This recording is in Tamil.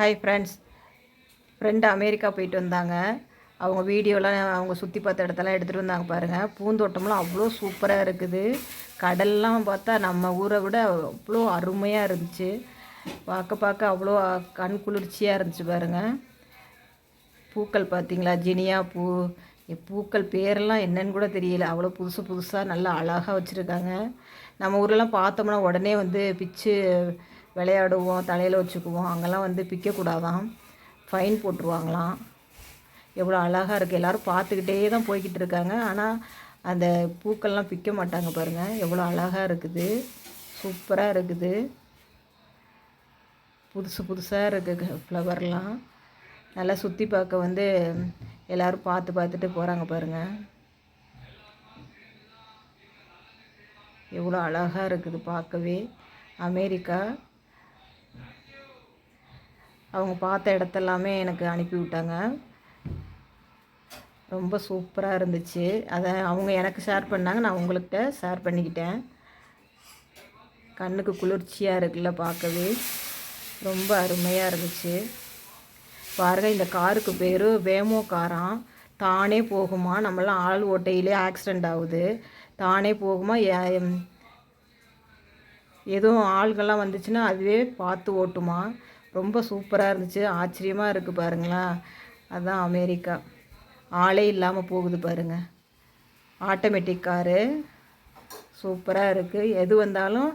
ஹாய் ஃப்ரெண்ட்ஸ் ஃப்ரெண்டு அமெரிக்கா போயிட்டு வந்தாங்க. அவங்க வீடியோலாம் அவங்க சுற்றி பார்த்த இடத்தெல்லாம் எடுத்துகிட்டு வந்தாங்க பாருங்கள் பூந்தோட்டம்லாம் அவ்வளோ சூப்பராக இருக்குது. கடல்லாம் பார்த்தா நம்ம ஊரை விட அவ்வளோ அருமையாக இருந்துச்சு. பார்க்க பார்க்க அவ்வளோ கண் குளிர்ச்சியாக இருந்துச்சு பாருங்கள் பூக்கள் பார்த்திங்களா? ஜினியா பூ. பூக்கள் பேரெல்லாம் என்னன்னு கூட தெரியல. அவ்வளோ புதுசு புதுசாக நல்லா அழகாக வச்சுருக்காங்க. நம்ம ஊரெலாம் பார்த்தோம்னா உடனே வந்து பிச்சு விளையாடுவோம் தலையில் வச்சுக்குவோம். அங்கெல்லாம் வந்து பிக்கக்கூடாதான் ஃபைன் போட்டுருவாங்களாம். எவ்வளோ அழகாக இருக்குது எல்லோரும் பார்த்துக்கிட்டே தான் போய்கிட்டு இருக்காங்க. ஆனால் அந்த பூக்கள்லாம் பிக்க மாட்டாங்க பாருங்கள் எவ்வளோ அழகாக இருக்குது. சூப்பராக இருக்குது. புதுசு புதுசாக இருக்குது ஃப்ளவர்லாம். நல்லா சுற்றி பார்க்க வந்து எல்லோரும் பார்த்து பார்த்துட்டு போகிறாங்க பாருங்கள் எவ்வளோ அழகாக இருக்குது பார்க்கவே. அமெரிக்கா. அவங்க பார்த்த இடத்தெல்லாமே எனக்கு அனுப்பி விட்டாங்க ரொம்ப சூப்பராக இருந்துச்சு. அதை அவங்க எனக்கு ஷேர் பண்ணாங்க. நான் உங்கள்கிட்ட ஷேர் பண்ணிக்கிட்டேன். கண்ணுக்கு குளிர்ச்சியாக இருக்குல்ல பார்க்கவே. ரொம்ப அருமையாக இருந்துச்சு. பாருங்கள் இந்த காருக்கு பேர் வேமோ காராம். தானே போகுமா? நம்மளாம் ஆள் ஓட்டையிலே ஆக்சிடெண்ட் ஆகுது. தானே போகுமா? எதுவும் ஆள்கள்லாம் வந்துச்சுன்னா அதுவே பார்த்து ஓட்டுமா? ரொம்ப சூப்பராக இருந்துச்சு. ஆச்சரியமாக இருக்குது பாருங்களேன் அதுதான் அமெரிக்கா. ஆளே இல்லாமல் போகுது பாருங்கள் ஆட்டோமேட்டிக் காரு சூப்பராக இருக்குது எது வந்தாலும்